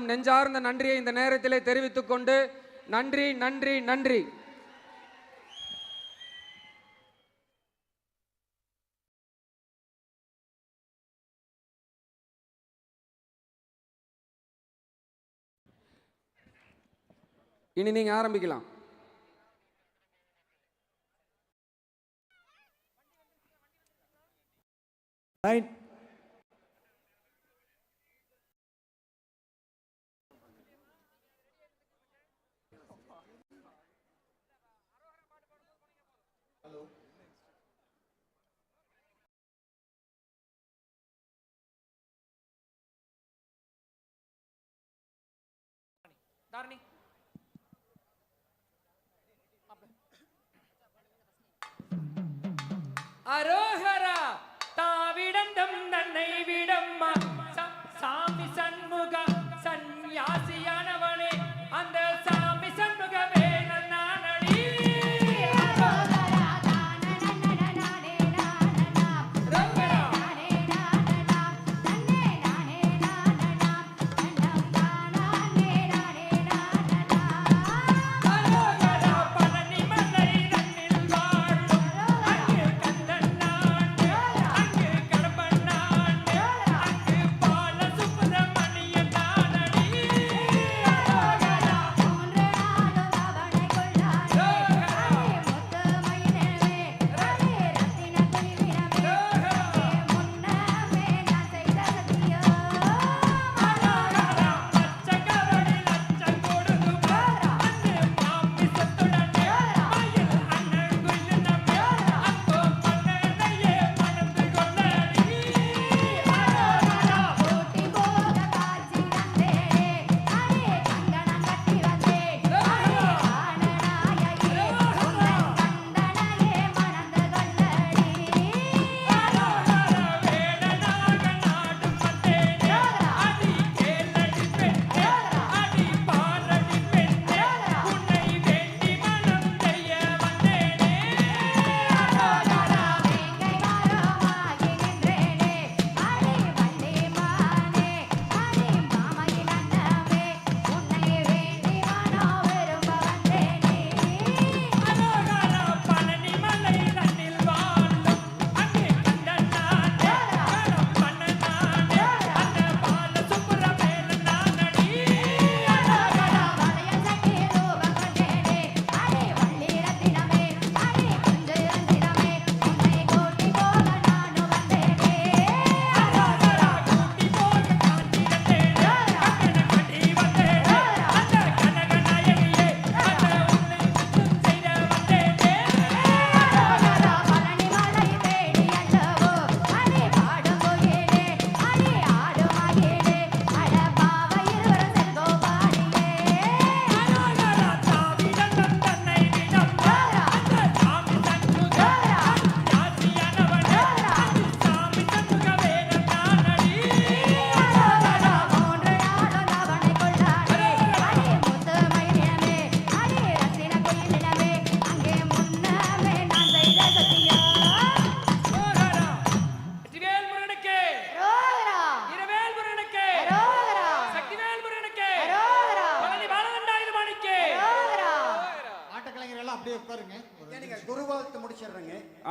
நெஞ்சார்ந்த நன்றியை இந்த நேரத்திலே தெரிவித்துக் கொண்டு நன்றி நன்றி நன்றி. இனி நீங்க ஆரம்பிக்கலாம். Right Hello. Darni. Aroha.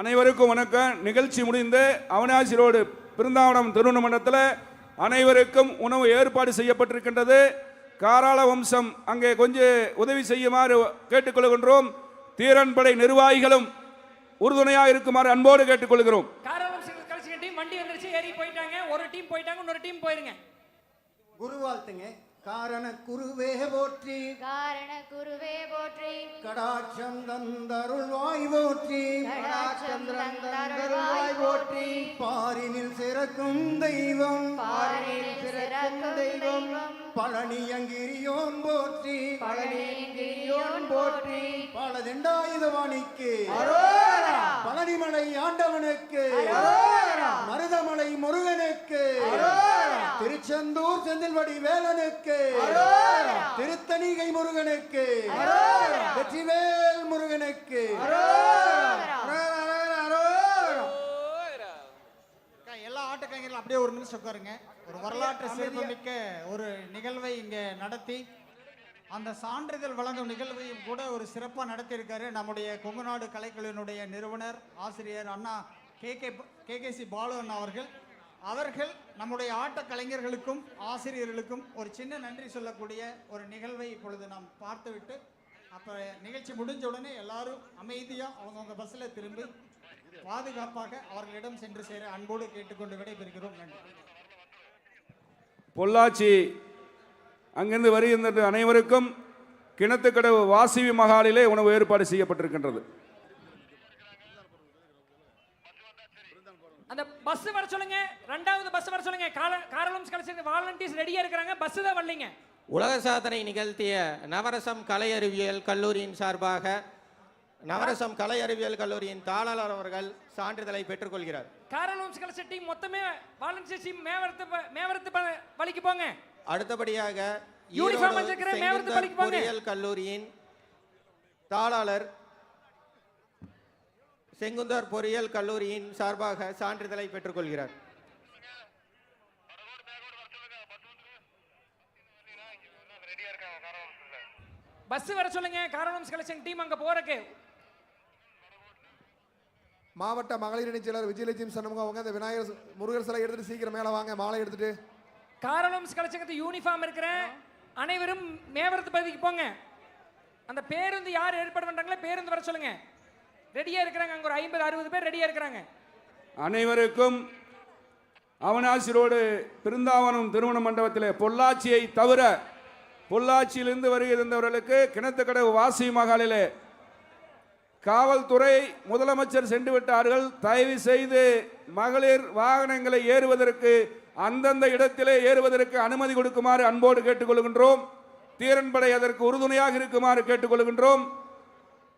அனைவருக்கும் வணக்கம். நிகழ்ச்சி முடிந்து அவனாசி ரோடு பிருந்தாவனம் திருவண்ணமண்டலத்தில் அனைவருக்கும் உணவு ஏற்பாடு செய்யப்பட்டிருக்கின்றது. காராள வம்சம் அங்கே கொஞ்சம் உதவி செய்யுமாறு கேட்டுக்கொள்கின்றோம். தீரன்படை நிர்வாகிகளும் உறுதுணையாக இருக்குமாறு அன்போடு கேட்டுக்கொள்கிறோம். வண்டி வந்துருச்சு ஏறி போயிட்டாங்க. ஒரு டீம் போயிட்டாங்க இன்னொரு டீம் போயிருங்க. குருவாழ்த்துங்க காரண குருவே போற்றி. காரண குருவே போற்றி. கடாட்சம் தந்தருள்வாய் போற்றி. கடாட்சம் தந்தருள்வாய் போற்றி. பாரினில் சிறக்கும் தெய்வம். பாரினில் சிறக்கும் தெய்வம். பழனியங்கிரியோன் போற்றி. பழனியங்கிரியோன் போற்றி. பலதெண்டாயுதவாணிக்கு பழனிமலை ஆண்டவனுக்கு. மருதமலை முருகனுக்கு. திருச்செந்தூர் செந்தில்வடி வேலனுக்கு. திருத்தணிகை முருகனுக்கு. வெற்றிவேல் முருகனுக்கு. எல்லா ஆட்டக்கலைஞர்களும் அப்படியே ஒரு நிமிஷம் உட்காருங்க. ஒரு வரலாற்று சிறப்புமிக்க ஒரு நிகழ்வை இங்கே நடத்தி அந்த சான்றிதழ் வழங்கும் நிகழ்வையும் கூட ஒரு சிறப்பாக நடத்தியிருக்காரு நம்முடைய கொங்குநாடு கலைக்கல்லூரியினுடைய நிறுவனர் ஆசிரியர் அண்ணா கே கே கேகேசி பாலு அண்ணா அவர்கள். அவர்கள் நம்முடைய ஆட்ட கலைஞர்களுக்கும் ஆசிரியர்களுக்கும் ஒரு சின்ன நன்றி சொல்லக்கூடிய ஒரு நிகழ்வை இப்பொழுது நாம் பார்த்துவிட்டு அப்போ நிகழ்ச்சி முடிஞ்ச உடனே எல்லாரும் அமைதியாக அவங்கவுங்க பஸ்ஸில் திரும்பி பாதுகாப்பாக அவர்களிடம் சென்று சேர அன்போடு கேட்டுக்கொண்டு விடைபெறுகிறோம். நன்றி. பொள்ளாச்சி அங்கிருந்து வருகின்ற அனைவருக்கும் கிணத்துக்கடவு வாசிவி மகாலிலே உணவு ஏற்பாடு செய்யப்பட்டிருக்கின்றது அந்த பஸ் வர சொல்லுங்க. ரெண்டாவது பஸ் வர சொல்லுங்க. காரலம்ஸ் கலெக்ஷன் வாலண்டியர்ஸ் ரெடியா இருக்கிறாங்க. பஸ் தான் வரலைங்க. உலக சாதனை நிகழ்த்திய நவரசம் கலை அறிவியல் கல்லூரியின் சார்பாக நவரசம் கலை அறிவியல் கல்லூரியின் தாளாளர் அவர்கள் சான்றிதழை பெற்றுக்கொள்கிறார். காரலம்ஸ் கலெக்ஷன் டீம் மொத்தமே வாலண்டியர்ஸ் டீம் மேவரத்து மேவரத்து வழிக்கு போங்க. அடுத்தபடியாக யூனிஃபார்ம் வச்சிருக்கிற மேவரத்து பள்ளிக்கு போங்க. கல்லூரியின் தாளாளர் செங்குந்தர் பொறியியல் கல்லூரியின் சார்பாக சான்றிதழை பெற்றுக்கொள்கிறார். பஸ் வர சொல்லுங்க காரலம்ஸ் கலெக்ஷன் டீம் அங்க போறக்கு மாவட்ட மகளிர் அணி செயலர் விஜயலட்சுமி சண்முகம் அவங்க அந்த விநாயகர் முருகர் சிலை எடுத்துட்டு சீக்கிரம் மேலே வாங்க மாலை எடுத்துட்டு. காரலம்ஸ் கலெக்ஷன் யூனிஃபார்ம் இருக்கிற அனைவரும் மேவரத்து பகுதிக்கு போங்க. அந்த பேருந்து யார் ஏற்பாடு பண்றாங்களோ பேருந்து வர சொல்லுங்க. ரெடியா இருக்கிறாங்க. அங்க ஒரு ஐம்பது அறுபது பேர் ரெடியா இருக்கிறாங்க. அனைவருக்கும் அவனாசி ரோடு பிருந்தாவனம் திருமண மண்டபத்திலே பொள்ளாச்சியை தவிர பொள்ளாச்சியிலிருந்து வருகிறவர்களுக்கு கிணத்துக்கடவு வாசி மகாலிலே காவல்துறை முதலமைச்சர் சென்று விட்டார்கள். தயவு செய்து மகளிர் வாகனங்களை ஏறுவதற்கு அந்தந்த இடத்திலே ஏறுவதற்கு அனுமதி கொடுக்குமாறு அன்போடு கேட்டுக்கொள்கின்றோம். தீரன்படை அதற்கு உறுதுணையாக இருக்குமாறு கேட்டுக்கொள்கின்றோம்.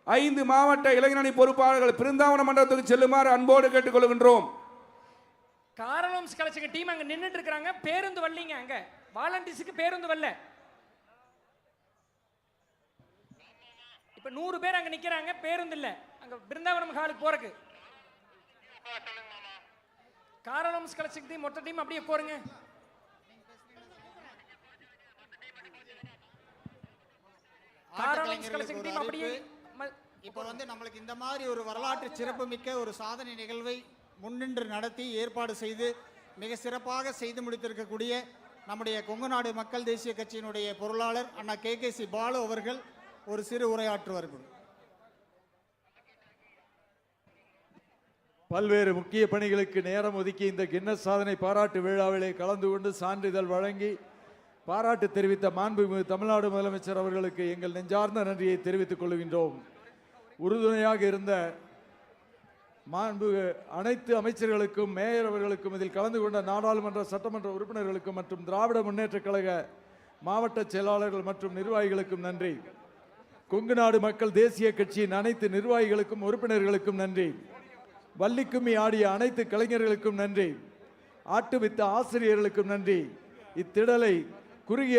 ஐந்து மாவட்ட இளைஞரணி பொறுப்பாளர்கள் பிருந்தாவன மண்டலத்துக்கு செல்லுமாறு அன்போடு கேட்டுக்கொள்கின்றோம். காரலம்ஸ் கலெக்ஷன் டீம் அங்க நின்னுட்டு இருக்காங்க பேருந்து வரலீங்க அங்க. வாலண்டியர்ஸுக்கு பேருந்து வரல. இப்ப நூறு பேர் அங்க நிக்கிறாங்க. பேருந்து இல்ல. அங்க பிருந்தாவனம் ஹாலுக்கு போறக்கு காரலம்ஸ் கலெக்ஷன் டீம் மொத்த டீம் அப்படியே போறங்க கலெக்ஷன் ஒரு டீம் அப்படியே இப்போ வந்து நம்மளுக்கு இந்த மாதிரி ஒரு வரலாற்று சிறப்புமிக்க ஒரு சாதனை நிகழ்வை முன்னின்று நடத்தி ஏற்பாடு செய்து மிக சிறப்பாக செய்து முடித்திருக்கக்கூடிய நம்முடைய கொங்குநாடு மக்கள் தேசிய கட்சியினுடைய பொருளாளர் அண்ணா கே கே சி பாலு அவர்கள் ஒரு சிறு உரையாற்றுவார்கள் பல்வேறு முக்கிய பணிகளுக்கு நேரம் ஒதுக்கி இந்த கின்னஸ் சாதனை பாராட்டு விழாவிலே கலந்து கொண்டு சான்றிதழ் வழங்கி பாராட்டு தெரிவித்த மாண்புமிகு தமிழ்நாடு முதலமைச்சர் அவர்களுக்கு எங்கள் நெஞ்சார்ந்த நன்றியை தெரிவித்துக் கொள்கின்றோம். உறுதுணையாக இருந்த மாண்பு அனைத்து அமைச்சர்களுக்கும் மேயர் அவர்களுக்கும் இதில் கலந்து கொண்ட நாடாளுமன்ற சட்டமன்ற உறுப்பினர்களுக்கும் மற்றும் திராவிட முன்னேற்றக் கழக மாவட்ட செயலாளர்கள் மற்றும் நிர்வாகிகளுக்கும் நன்றி. கொங்கு நாடு மக்கள் தேசிய கட்சியின் அனைத்து நிர்வாகிகளுக்கும் உறுப்பினர்களுக்கும் நன்றி. வள்ளிக்கும்மி ஆடிய அனைத்து கலைஞர்களுக்கும் நன்றி. ஆட்டுவித்த ஆசிரியர்களுக்கும் நன்றி. இத்திடலை குறுகிய